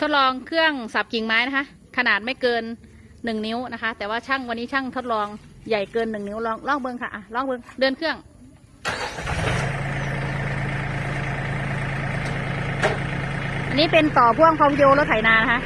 ทดลองเครื่องสับกิ่งไม้นะคะ ขนาดไม่เกินหนึ่งนิ้วนะคะ แต่ว่าช่างวันนี้ช่างทดลองใหญ่เกินหนึ่งนิ้วลองลองเบิ้งค่ะอะลองเบิ้งเดินเครื่องอันนี้เป็นต่อพ่วงพอมโยรถไถนานะคะ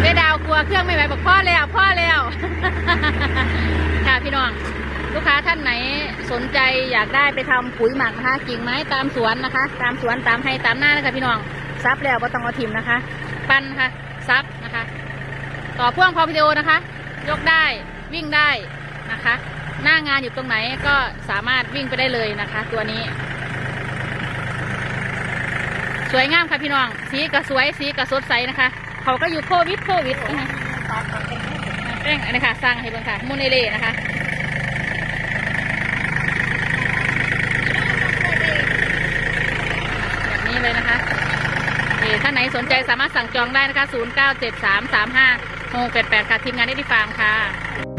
แม่ดาวกลัวเครื่องไม่ไหวบอกพ่อแล้วพ่อแล้ว ค่ะพี่น้ องลูกค้าท่านไหนสนใจอยากได้ไปทำปุ๋ยหมักนะคะกิ่งไม้ตามสวนนะคะ ตามสวนตามให้ตามหน้านะคะพี่น้องซับแล้วก็ต้องเอาทิมนะคะ ปั้นนะคะซับนะคะ ต่อพ่วงพอวิดีโอนะคะ ยกได้วิ่งได้นะคะ หน้างานอยู่ตรงไหนก็สามารถวิ่งไปได้เลยนะคะ ตัวนี้ สวยงามค่ะพี่น้องสีก็สวยสีก็สดใสนะคะ เขาก็อยู่โควิดโควิดนะคะแป้งอันนี้ค่ะสร้างให้เบิ่งค่ะมูนเอเล่นะคะ แบบนี้ เลยนะคะเอ่ท่านไหนสนใจสามารถสั่งจองได้นะคะ 097335 688ค่ะทีมงานได้ดีฟาร์มค่ะ